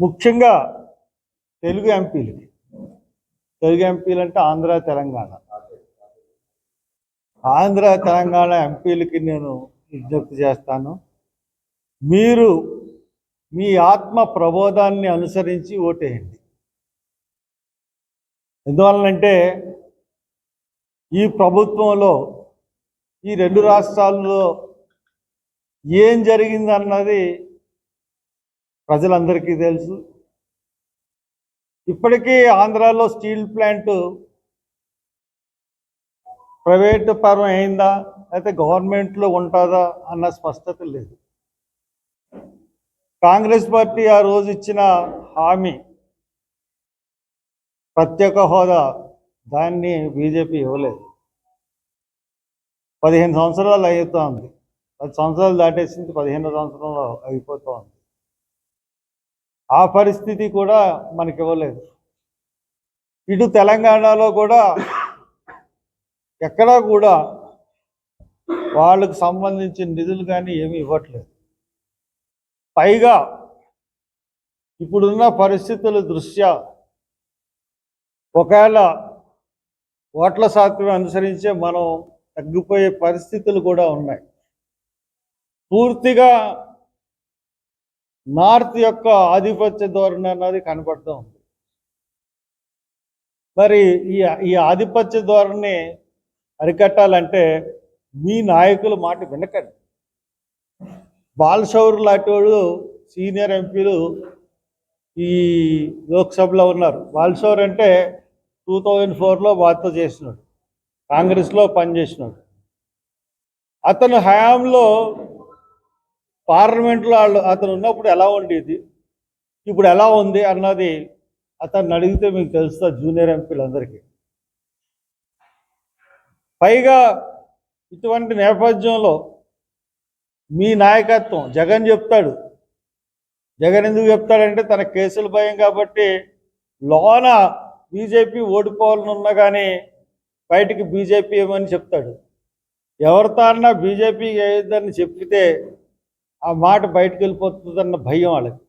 ముఖ్యంగా తెలుగు ఎంపీలకి తెలుగు ఎంపీలు అంటే ఆంధ్ర తెలంగాణ. ఆంధ్ర తెలంగాణ ఎంపీలకి నేను విజ్ఞప్తి చేస్తాను. మీరు మీ ఆత్మ ప్రబోధాన్ని అనుసరించి ఓటేయండి. ఎందువలనంటే ఈ ప్రభుత్వంలో ఈ రెండు రాష్ట్రాల్లో ఏం జరిగిందన్నది ప్రజలందరికీ తెలుసు. ఇప్పటికీ ఆంధ్రాలో స్టీల్ ప్లాంట్ ప్రైవేట్ పరం అయిందా? లేకపోతే గవర్నమెంట్లో ఉంటుందా అన్న స్పష్టత లేదు. కాంగ్రెస్ పార్టీ ఆ రోజు ఇచ్చిన హామీ ప్రత్యేక హోదా దాన్ని బీజేపీ ఇవ్వలేదు. పదిహేను సంవత్సరాలు అవుతోంది పది సంవత్సరాలు దాటేసింది పదిహేను సంవత్సరంలో అయిపోతోంది. ఆ పరిస్థితి కూడా మనకి ఇవ్వలేదు. ఇటు తెలంగాణలో కూడా ఎక్కడా కూడా వాళ్ళకు సంబంధించిన నిధులు కానీ ఏమీ ఇవ్వట్లేదు. పైగా ఇప్పుడున్న పరిస్థితుల దృష్ట్యా ఒకవేళ ఓట్ల శాతం అనుసరించే మనం తగ్గిపోయే పరిస్థితులు కూడా ఉన్నాయి. పూర్తిగా నార్త్ యొక్క ఆధిపత్య ధోరణి అన్నది కనపడుతూ ఉంది. మరి ఈ ఈ ఆధిపత్య ధోరణి అరికట్టాలంటే మీ నాయకులు మాట వినకండి. బాలశౌర్ లాంటి వాళ్ళు సీనియర్ ఎంపీలు ఈ లోక్సభలో ఉన్నారు. బాలశౌర్ అంటే టూ థౌజండ్ ఫోర్లో వార్త చేసినాడు. కాంగ్రెస్లో పనిచేసినాడు. అతను హయాంలో పార్లమెంట్లో వాళ్ళు అతను ఉన్నప్పుడు ఎలా ఉండేది? ఇప్పుడు ఎలా ఉంది అన్నది అతన్ని అడిగితే మీకు తెలుస్తా జూనియర్ ఎంపీలందరికీ. పైగా ఇటువంటి నేపథ్యంలో మీ నాయకత్వం జగన్ చెప్తాడు. జగన్ ఎందుకు చెప్తాడంటే తన కేసుల భయం కాబట్టి లోన బీజేపీ ఓడిపోవాలని ఉన్నా కానీ బయటికి బీజేపీ ఏమని చెప్తాడు? ఎవరితో అన్నా బీజేపీ ఏదని చెప్పితే ఆ మాట బయటకు వెళ్ళిపోతుందన్న భయం వాళ్ళకి.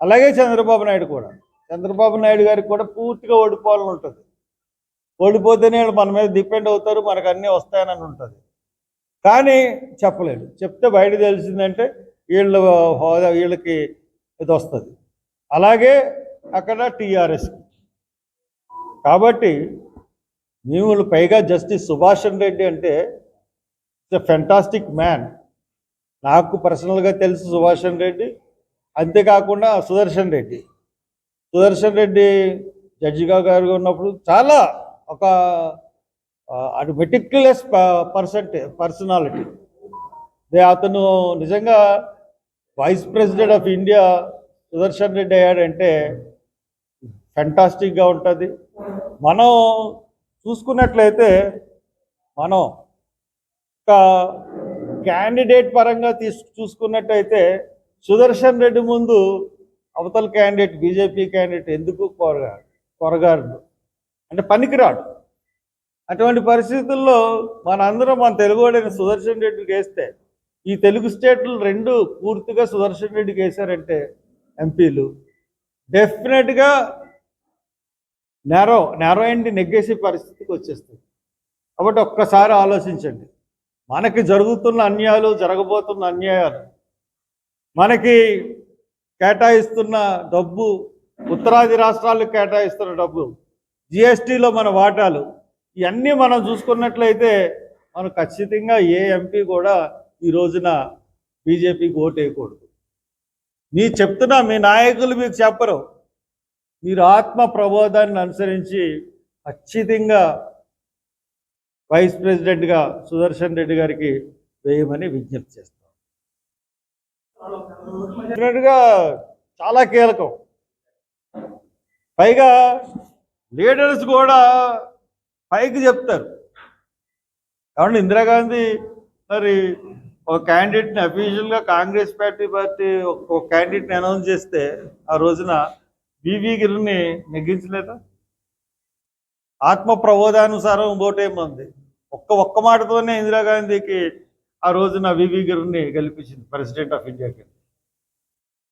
అలాగే చంద్రబాబు నాయుడు కూడా. చంద్రబాబు నాయుడు గారికి కూడా పూర్తిగా ఓడిపోవాలని ఉంటుంది. ఓడిపోతేనే వీళ్ళు మన మీద డిపెండ్ అవుతారు మనకు అన్నీ వస్తాయని ఉంటుంది. కానీ చెప్పలేడు చెప్తే బయట తెలిసిందంటే వీళ్ళు హోదా వీళ్ళకి ఇది వస్తుంది. అలాగే అక్కడ టీఆర్ఎస్. కాబట్టి మేము పైగా జస్టిస్ సుభాష్ రెడ్డి అంటే ఇట్స్ ఫెంటాస్టిక్ మ్యాన్ నాకు పర్సనల్గా తెలుసు సుభాషన్ రెడ్డి. అంతేకాకుండా సుదర్శన్ రెడ్డి. సుదర్శన్ రెడ్డి జడ్జిగా గారు ఉన్నప్పుడు చాలా ఒక అటు మెటిక్యులస్ పర్సెంట్ పర్సనాలిటీ దే అతను నిజంగా vice president of India Sudarshan Reddy అయ్యాడంటే ఫెంటాస్టిక్గా ఉంటుంది. మనం చూసుకున్నట్లయితే మనం ఒక క్యాండిడేట్ పరంగా తీసు చూసుకున్నట్టయితే సుదర్శన్ రెడ్డి ముందు అవతల క్యాండిడేట్ బీజేపీ క్యాండిడేట్ ఎందుకు కొరగాడు కొరగాడు? అంటే పనికిరాడు. అటువంటి పరిస్థితుల్లో మనందరం మన తెలుగువాడైన సుదర్శన్ రెడ్డికి వేస్తే ఈ తెలుగు స్టేట్లు రెండు పూర్తిగా సుదర్శన్ రెడ్డికి వేశారంటే ఎంపీలు. డెఫినెట్గా నేరో నేరో ఎండి నెగ్గేసే పరిస్థితికి వచ్చేస్తుంది కాబట్టి ఒక్కసారి ఆలోచించండి. మనకి జరుగుతున్న అన్యాయాలు జరగబోతున్న అన్యాయాలు. మనకి కేటాయిస్తున్న డబ్బు ఉత్తరాది రాష్ట్రాలకు కేటాయిస్తున్న డబ్బు జిఎస్టీలో మన వాటాలు ఇవన్నీ మనం చూసుకున్నట్లయితే మనం ఖచ్చితంగా ఏ ఎంపీ కూడా ఈ రోజున బీజేపీకి ఓటు వేయకూడదు. మీ చెప్తున్నా మీ నాయకులు మీకు చెప్పరు. మీరు ఆత్మ ప్రబోధాన్ని అనుసరించి ఖచ్చితంగా వైస్ ప్రెసిడెంట్గా సుదర్శన్ రెడ్డి గారికి వేయమని విజ్ఞప్తి చేస్తాం. డెఫినెట్గా చాలా కీలకం. పైగా లీడర్స్ కూడా పైకి చెప్తారు. కాబట్టి ఇందిరాగాంధీ మరి ఒక క్యాండిడేట్ని అఫీషియల్గా కాంగ్రెస్ పార్టీ పార్టీ ఒక క్యాండిడేట్ని అనౌన్స్ చేస్తే ఆ రోజున బీవీ గిరిని నెగ్గించలేదా? ఆత్మ ప్రబోధానుసారం ఓటేమంది ఒక్క ఒక్క మాటతోనే ఇందిరాగాంధీకి ఆ రోజున వివి గారిని గెలిపించింది ప్రెసిడెంట్ ఆఫ్ ఇండియాకి